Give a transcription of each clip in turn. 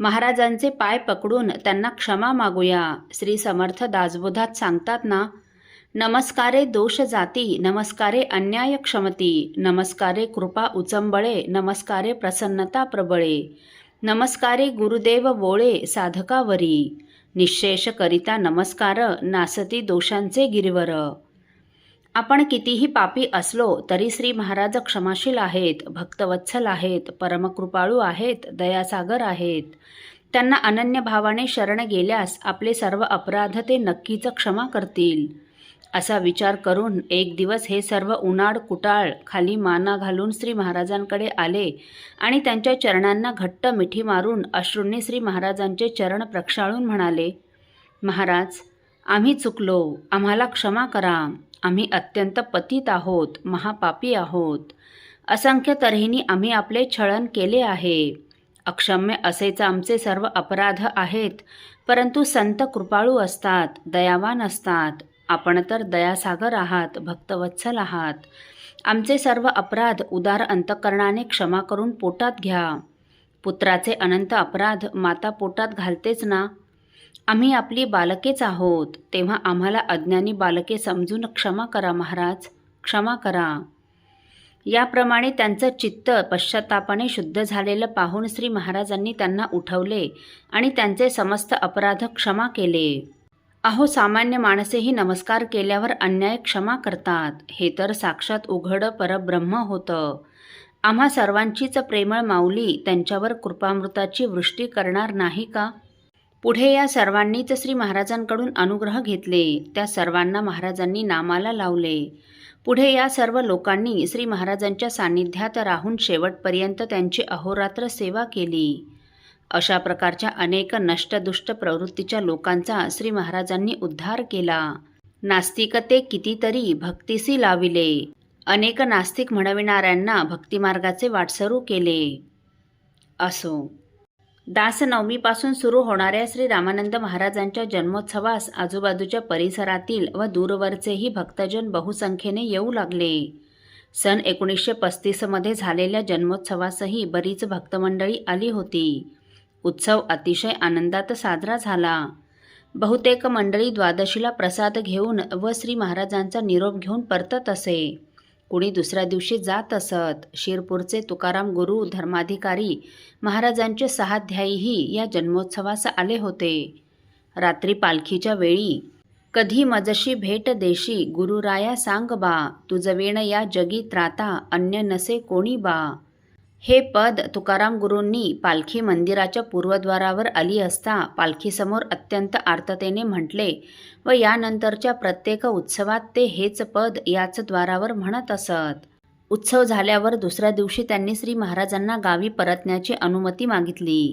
महाराजांचे पाय पकडून त्यांना क्षमा मागूया. श्री समर्थ दासबोधात सांगतात ना नमस्कारे दोष जाती नमस्कारे अन्याय क्षमती नमस्कारे कृपा उचंबळे नमस्कारे प्रसन्नता प्रबळे नमस्कारे गुरुदेव वोळे साधकावरी निशेष करिता नमस्कार नासती दोषांचे गिरवर. आपण कितीही पापी असलो तरी श्री महाराज क्षमाशील आहेत भक्तवत्सल आहेत परमकृपाळू आहेत दयासागर आहेत. त्यांना अनन्य भावाने शरण गेल्यास आपले सर्व अपराध ते नक्कीच क्षमा करतील. असा विचार करून एक दिवस हे सर्व उन्हाळ कुटाळ खाली माना घालून श्री महाराजांकडे आले आणि त्यांच्या चरणांना घट्ट मिठी मारून अश्रूंनी श्री महाराजांचे चरण प्रक्षाळून म्हणाले महाराज आम्ही चुकलो आम्हाला क्षमा करा. आम्ही अत्यंत पतित आहोत महापापी आहोत. असंख्य तऱ्हेने आम्ही आपले छळन केले आहे. अक्षम्य असेच आमचे सर्व अपराध आहेत परंतु संत कृपाळू असतात दयावान असतात. आपण तर दयासागर आहात भक्तवत्सल आहात. आमचे सर्व अपराध उदार अंतकरणाने क्षमा करून पोटात घ्या. पुत्राचे अनंत अपराध माता पोटात घालतेच ना? आम्ही आपली बालकेच आहोत तेव्हा आम्हाला अज्ञानी बालके समजून क्षमा करा महाराज क्षमा करा. याप्रमाणे त्यांचं चित्त पश्चातापाने शुद्ध झालेलं पाहून श्री महाराजांनी त्यांना उठवले आणि त्यांचे समस्त अपराध क्षमा केले. अहो सामान्य माणसेही नमस्कार केल्यावर अन्याय क्षमा करतात हे तर साक्षात उघड परब्रह्म होतं. आम्हा सर्वांचीच प्रेमळ माऊली त्यांच्यावर कृपामृताची वृष्टी करणार नाही का? पुढे या सर्वांनीच श्री महाराजांकडून अनुग्रह घेतले. त्या सर्वांना महाराजांनी नामाला लावले. पुढे या सर्व लोकांनी श्री महाराजांच्या सान्निध्यात राहून शेवटपर्यंत त्यांची अहोरात्र सेवा केली. अशा प्रकारच्या अनेक नष्टदुष्ट प्रवृत्तीच्या लोकांचा श्री महाराजांनी उद्धार केला. नास्तिकते कितीतरी भक्तिसी लाविले. अनेक नास्तिक म्हणविणाऱ्यांना भक्तिमार्गाचे वाटसरू केले. असो. दासनवमीपासून सुरू होणाऱ्या श्री रामानंद महाराजांच्या जन्मोत्सवास आजूबाजूच्या परिसरातील व दूरवरचेही भक्तजन बहुसंख्येने येऊ लागले. सन एकोणीसशे पस्तीसमध्ये झालेल्या जन्मोत्सवासही बरीच भक्तमंडळी आली होती. उत्सव अतिशय आनंदात साजरा झाला. बहुतेक मंडळी द्वादशीला प्रसाद घेऊन व श्री महाराजांचा निरोप घेऊन परतत असे. कुणी दुसऱ्या दिवशी जात असत. शिरपूरचे तुकाराम गुरु धर्माधिकारी महाराजांचे सहाध्यायीही या जन्मोत्सवास आले होते. रात्री पालखीच्या वेळी कधी मजशी भेट देशी गुरुराया सांग बा तुझवेण या जगी त्राता अन्य नसे कोणी बा. हे पद तुकाराम गुरूंनी पालखी मंदिराच्या पूर्वद्वारावर आली असता पालखीसमोर अत्यंत आर्ततेने म्हटले व यानंतरच्या प्रत्येक उत्सवात ते हेच पद याच द्वारावर म्हणत असत. उत्सव झाल्यावर दुसऱ्या दिवशी त्यांनी श्री महाराजांना गावी परतण्याची अनुमती मागितली.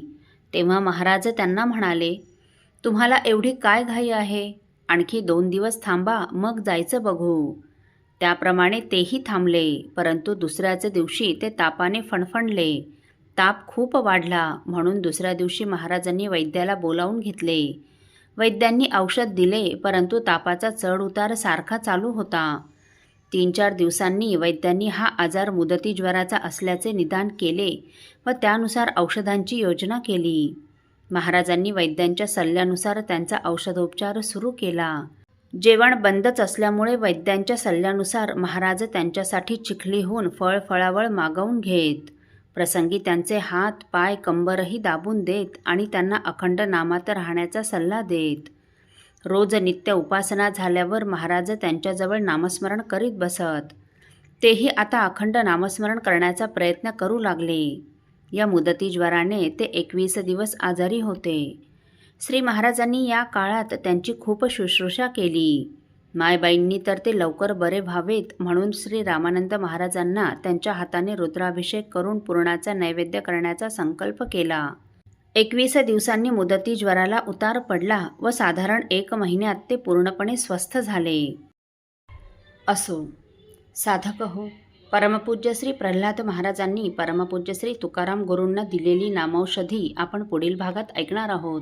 तेव्हा महाराज त्यांना म्हणाले तुम्हाला एवढी काय घाई आहे? आणखी दोन दिवस थांबा मग जायचं बघू. त्याप्रमाणे तेही थांबले परंतु दुसऱ्याच दिवशी ते तापाने फणफणले. ताप खूप वाढला म्हणून दुसऱ्या दिवशी महाराजांनी वैद्याला बोलावून घेतले. वैद्यांनी औषध दिले परंतु तापाचा चढ उतार सारखा चालू होता. तीन चार दिवसांनी वैद्यांनी हा आजार मुदती ज्वराचा असल्याचे निदान केले व त्यानुसार औषधांची योजना केली. महाराजांनी वैद्यांच्या सल्ल्यानुसार त्यांचा औषधोपचार सुरू केला. जेवण बंदच असल्यामुळे वैद्यांच्या सल्ल्यानुसार महाराज त्यांच्यासाठी चिखलीहून फळ फळावळ मागवून घेत. प्रसंगी त्यांचे हात पाय कंबरही दाबून देत आणि त्यांना अखंड नामात राहण्याचा सल्ला देत. रोज नित्य उपासना झाल्यावर महाराज त्यांच्याजवळ नामस्मरण करीत बसत. तेही आता अखंड नामस्मरण करण्याचा प्रयत्न करू लागले. या मुदतीज्वराने ते एकवीस दिवस आजारी होते. श्री महाराजांनी या काळात त्यांची खूप शुश्रूषा केली. मायबाईंनी तर ते लवकर बरे व्हावेत म्हणून श्री रामानंद महाराजांना त्यांच्या हाताने रुद्राभिषेक करून पूर्णाचा नैवेद्य करण्याचा संकल्प केला. एकवीस दिवसांनी मुदती ज्वराला उतार पडला व साधारण एक महिन्यात ते पूर्णपणे स्वस्थ झाले. असो साधक हो परमपूज्य श्री प्रल्हाद महाराजांनी परमपूज्य श्री तुकाराम गुरूंना दिलेली नामौषधी आपण पुढील भागात ऐकणार आहोत.